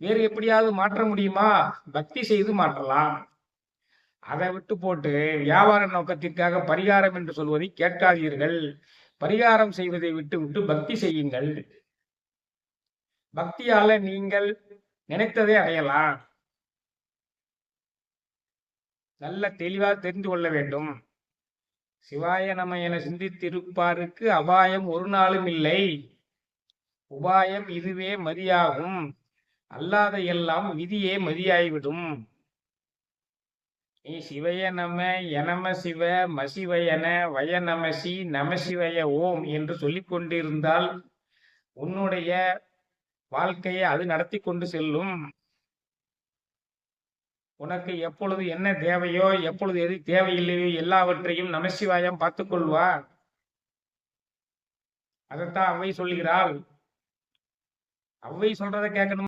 வேறு எப்படியாவது மாற்ற முடியுமா? பக்தி செய்து மாற்றலாம். அதை விட்டு போட்டு வியாபார நோக்கத்திற்காக பரிகாரம் என்று சொல்வதை கேட்காதீர்கள். பரிகாரம் செய்வதை விட்டு விட்டு பக்தி செய்யுங்கள். பக்தியால நீங்கள் நினைத்ததை அடையலாம். நல்ல தெளிவாக தெரிந்து கொள்ள வேண்டும். சிவாய நம என சிந்தித்திருப்பாருக்கு அபாயம் ஒரு நாளும் இல்லை. உபாயம் இதுவே மதியாகும் அல்லாத எல்லாம் விதியே மதியாய்விடும். நீ சிவய நம எனம சிவ மசிவயன வய நமசி நமசிவய ஓம் என்று சொல்லிக் கொண்டிருந்தால் உன்னுடைய வாழ்க்கையை அது நடத்தி கொண்டு செல்லும். உனக்கு எப்பொழுது என்ன தேவையோ எப்பொழுது எது தேவையில்லையோ எல்லாவற்றையும் நமசிவாயம் பார்த்துக் கொள்வா அதைத்தான் அவை சொல்கிறாள் அவை சொல்றதை கேட்கணும்?